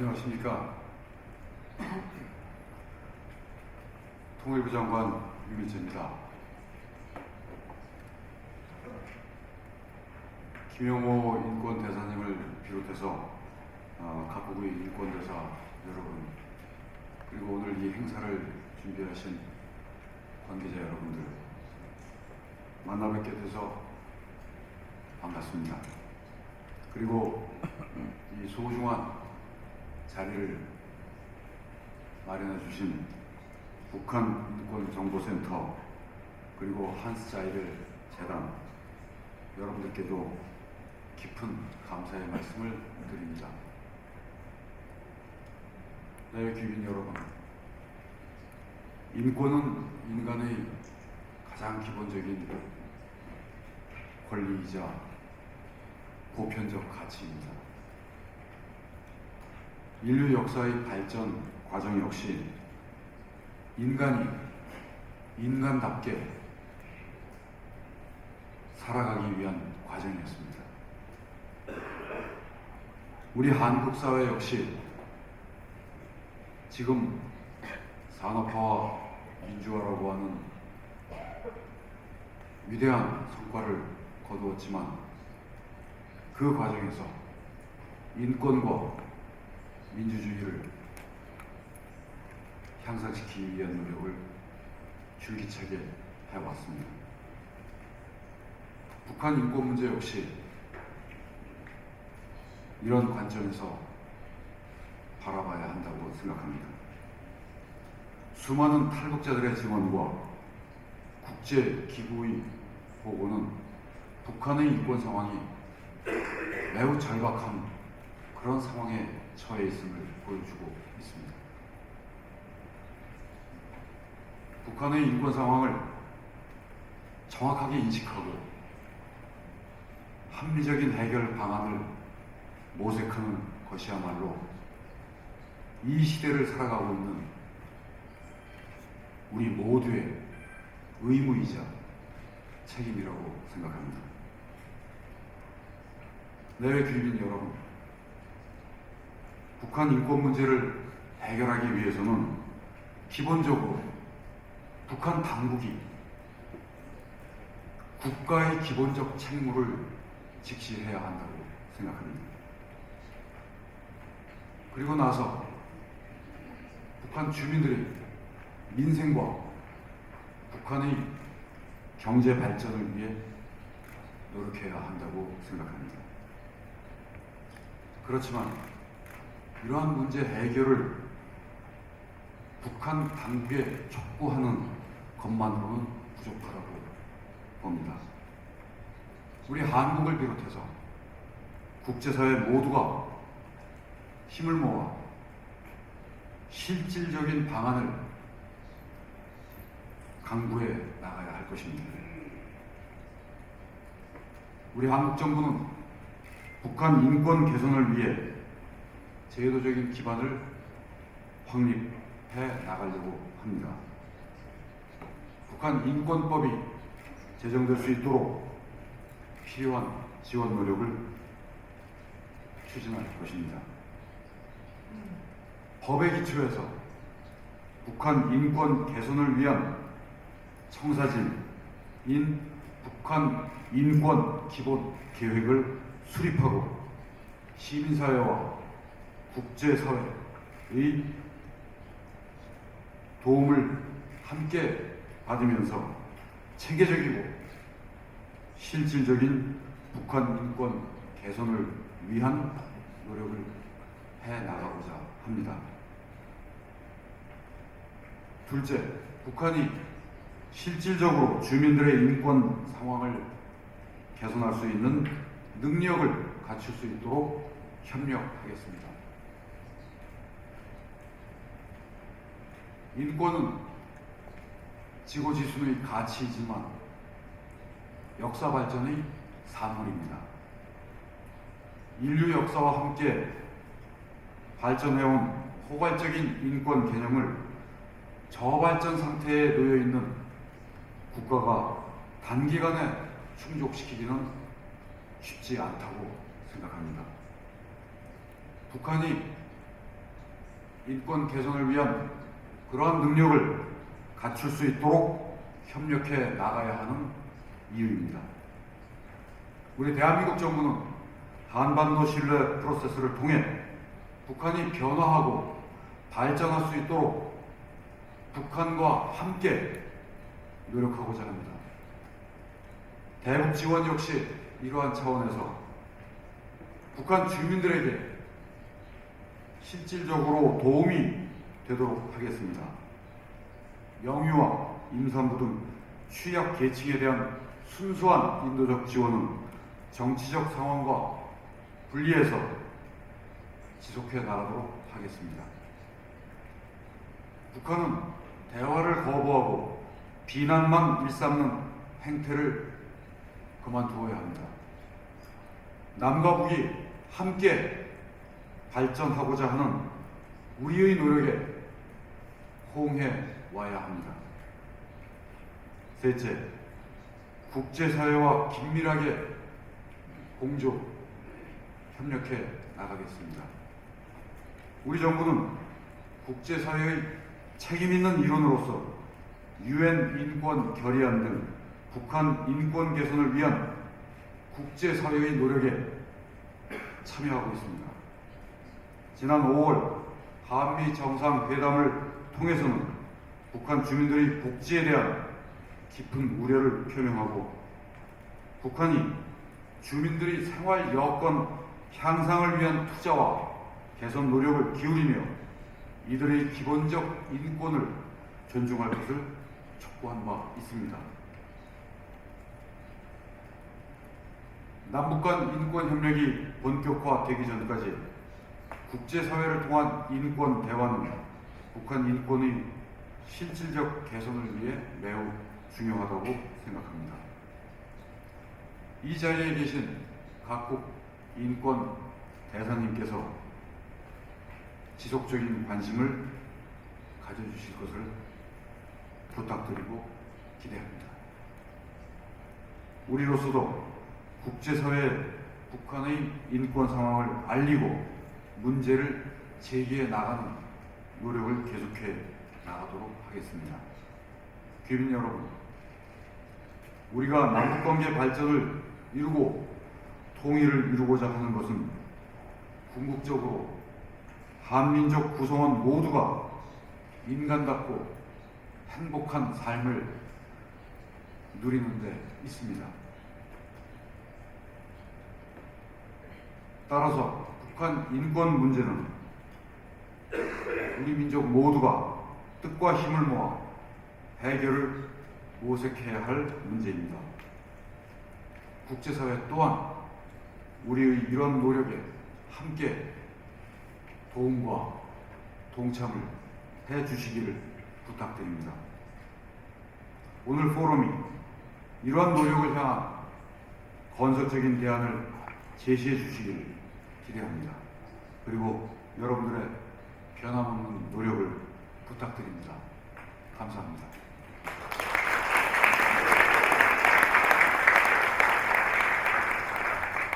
안녕하십니까. 통일부 장관 유민재입니다. 김영호 인권 대사님을 비롯해서 어, 각국의 인권 대사 여러분 그리고 오늘 이 행사를 준비하신 관계자 여러분들 만나 뵙게 돼서 반갑습니다. 그리고 이 소중한 자리를 마련해 주신 북한 인권정보센터 그리고 한스 자이를 재단 여러분들께도 깊은 감사의 말씀을 드립니다. 네, 귀빈 여러분. 인권은 인간의 가장 기본적인 권리이자 보편적 가치입니다. 인류 역사의 발전 과정 역시 인간이 인간답게 살아가기 위한 과정이었습니다. 우리 한국 사회 역시 지금 산업화와 민주화라고 하는 위대한 성과를 거두었지만 그 과정에서 인권과 민주주의를 향상시키기 위한 노력을 줄기차게 해왔습니다. 북한 인권 문제 역시 이런 관점에서 바라봐야 한다고 생각합니다. 수많은 탈북자들의 증언과 국제 기구의 보고는 북한의 인권 상황이 매우 절박한 그런 상황에 처해 있음을 보여주고 있습니다. 북한의 인권 상황을 정확하게 인식하고 합리적인 해결 방안을 모색하는 것이야말로 이 시대를 살아가고 있는 우리 모두의 의무이자 책임이라고 생각합니다. 내외 귀빈 여러분, 북한 인권 문제를 해결하기 위해서는 기본적으로 북한 당국이 국가의 기본적 책무를 직시해야 한다고 생각합니다. 그리고 나서 북한 주민들의 민생과 북한의 경제 발전을 위해 노력해야 한다고 생각합니다. 그렇지만 이러한 문제 해결을 북한 당국에 촉구하는 것만으로는 부족하다고 봅니다. 우리 한국을 비롯해서 국제사회 모두가 힘을 모아 실질적인 방안을 강구해 나가야 할 것입니다. 우리 한국 정부는 북한 인권 개선을 위해 제도적인 기반을 확립해 나가려고 합니다. 북한 인권법이 제정될 수 있도록 필요한 지원 노력을 추진할 것입니다. 법에 기초해서 북한 인권 개선을 위한 청사진인 북한 인권 기본 계획을 수립하고 시민사회와 국제사회의 도움을 함께 받으면서 체계적이고 실질적인 북한 인권 개선을 위한 노력을 해 나가고자 합니다. 둘째, 북한이 실질적으로 주민들의 인권 상황을 개선할 수 있는 능력을 갖출 수 있도록 협력하겠습니다. 인권은 지고지순의 가치이지만 역사 발전의 산물입니다. 인류 역사와 함께 발전해온 포괄적인 인권 개념을 저발전 상태에 놓여 있는 국가가 단기간에 충족시키기는 쉽지 않다고 생각합니다. 북한이 인권 개선을 위한 그러한 능력을 갖출 수 있도록 협력해 나가야 하는 이유입니다. 우리 대한민국 정부는 한반도 신뢰 프로세스를 통해 북한이 변화하고 발전할 수 있도록 북한과 함께 노력하고자 합니다. 대북 지원 역시 이러한 차원에서 북한 주민들에게 실질적으로 도움이 되도록 하겠습니다. 영유아, 임산부 등 취약 계층에 대한 순수한 인도적 지원은 정치적 상황과 분리해서 지속해 나가도록 하겠습니다. 북한은 대화를 거부하고 비난만 일삼는 행태를 그만두어야 합니다. 남과 북이 함께 발전하고자 하는 우리의 노력에 호응해 와야 합니다. 셋째, 국제사회와 긴밀하게 공조, 협력해 나가겠습니다. 우리 정부는 국제사회의 책임 있는 일원으로서 유엔 인권 결의안 등 북한 인권 개선을 위한 국제사회의 노력에 참여하고 있습니다. 지난 5월 한미 정상회담을 통해서는 북한 주민들의 복지에 대한 깊은 우려를 표명하고 북한이 주민들의 생활 여건 향상을 위한 투자와 개선 노력을 기울이며 이들의 기본적 인권을 존중할 것을 촉구한 바 있습니다. 남북 간 인권 협력이 본격화되기 전까지 국제사회를 통한 인권 대화는 북한 인권의 실질적 개선을 위해 매우 중요하다고 생각합니다. 이 자리에 계신 각국 인권 대사님께서 지속적인 관심을 가져주실 것을 부탁드리고 기대합니다. 우리로서도 국제사회에 북한의 인권 상황을 알리고 문제를 제기해 나가는 노력을 계속해 나가도록 하겠습니다. 귀빈 여러분, 우리가 남북관계 발전을 이루고 통일을 이루고자 하는 것은 궁극적으로 한민족 구성원 모두가 인간답고 행복한 삶을 누리는 데 있습니다. 따라서 북한 인권 문제는 우리 민족 모두가 뜻과 힘을 모아 해결을 모색해야 할 문제입니다. 국제사회 또한 우리의 이런 노력에 함께 도움과 동참을 해 주시기를 부탁드립니다. 오늘 포럼이 이러한 노력을 향한 건설적인 대안을 제시해 주시기를 기대합니다. 그리고 여러분들의 변함없는 노력을 부탁드립니다. 감사합니다.